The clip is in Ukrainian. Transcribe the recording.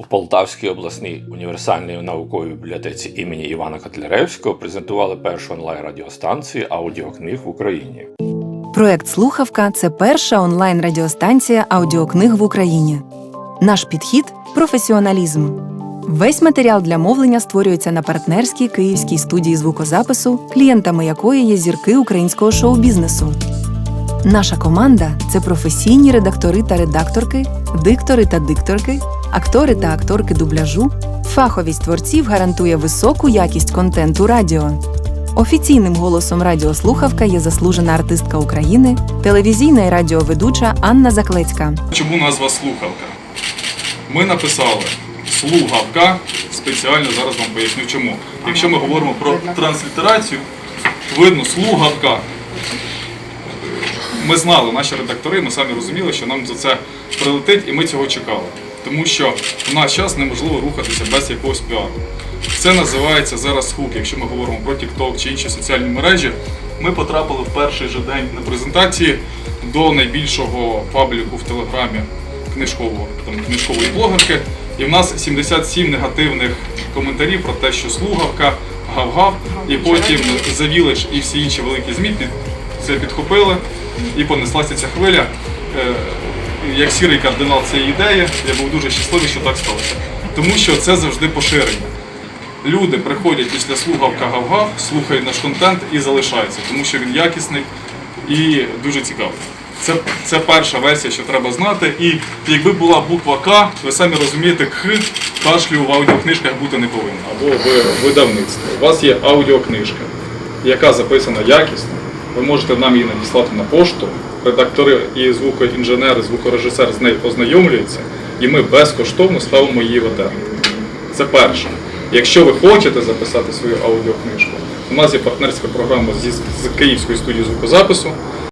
У Полтавській обласній універсальній науковій бібліотеці імені Івана Котляревського презентували першу онлайн-радіостанцію аудіокниг в Україні. Проект Слухавка це перша онлайн-радіостанція аудіокниг в Україні. Наш підхід професіоналізм. Весь матеріал для мовлення створюється на партнерській київській студії звукозапису, клієнтами якої є зірки українського шоу-бізнесу. Наша команда це професійні редактори та редакторки, диктори та дикторки, актори та акторки дубляжу. Фаховість творців гарантує високу якість контенту радіо. Офіційним голосом радіослухавка є заслужена артистка України, телевізійна і радіоведуча Анна Заклецька. Чому назва слухавка? Ми написали слугавка. Спеціально зараз вам поясню чому. Якщо ми говоримо про транслітерацію, видно слугавка. Ми знали, наші редактори, ми самі розуміли, що нам за це прилетить, і ми цього чекали. Тому що в наш час неможливо рухатися без якогось піару. Це називається зараз хук. Якщо ми говоримо про TikTok чи інші соціальні мережі, ми потрапили в перший же день на презентації до найбільшого пабліку в Телеграмі книжкового, там, книжкової блогерки. І в нас 77 негативних коментарів про те, що слугавка, гав-гав, і потім Village і всі інші великі ЗМІ це підхопили і понеслася ця хвиля. Як сірий кардинал цієї ідеї, я був дуже щасливий, що так сталося. Тому що це завжди поширення. Люди приходять після слухавка гав-гав, слухають наш контент і залишаються, тому що він якісний і дуже цікавий. Це, це перша версія, що треба знати. І якби була буква К, ви самі розумієте, К кашлю в аудіокнижках бути не повинно. Або в видавництві. У вас є аудіокнижка, яка записана якісно. Ви можете нам її надіслати на пошту. Редактори і звукоінженери, звукорежисер з нею ознайомлюються, і ми безкоштовно ставимо її в етер. Це перше. Якщо ви хочете записати свою аудіокнижку, у нас є партнерська програма з Київської студії звукозапису.